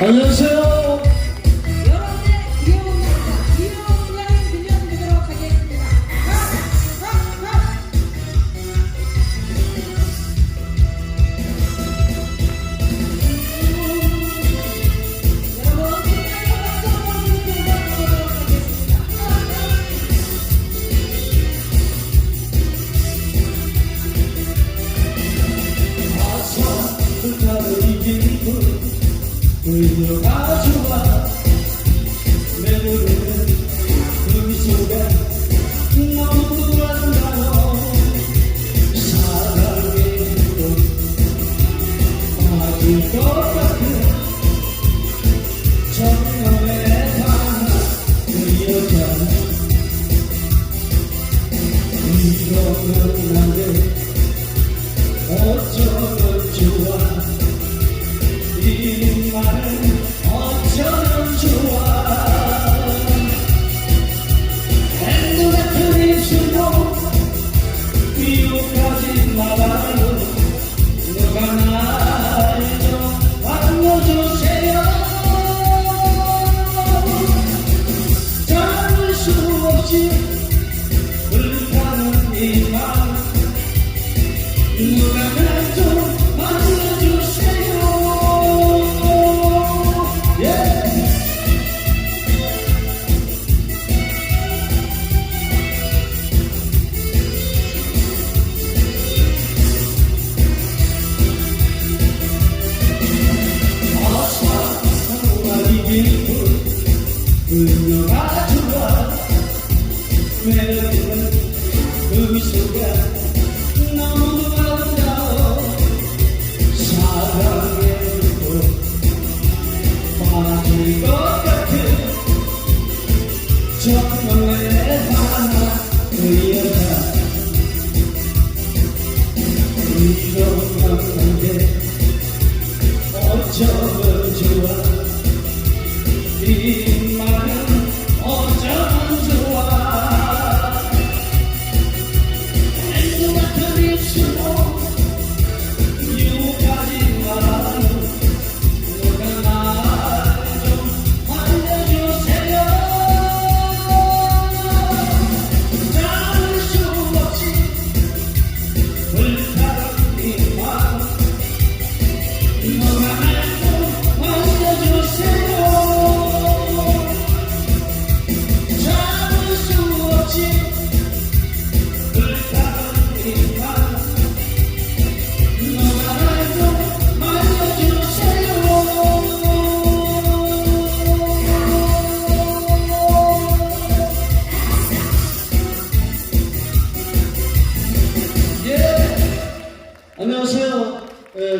안녕하세요. 우유가 좋아 내 무릎에 눈빛속에 너무도 아름다워 사랑의 힘도 빠질 것 같은 정념의 단그 여자 이거는 나를 어쩌면 좋아. 불타는 이밤 누가 나좀 만나주세요 yeah. 就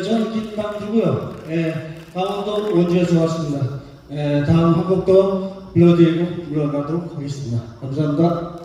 저는 김방주고요. 예, 강원도 원주에서 왔습니다. 예, 다음 한곡도 불러드리고 물러가도록 하겠습니다. 감사합니다.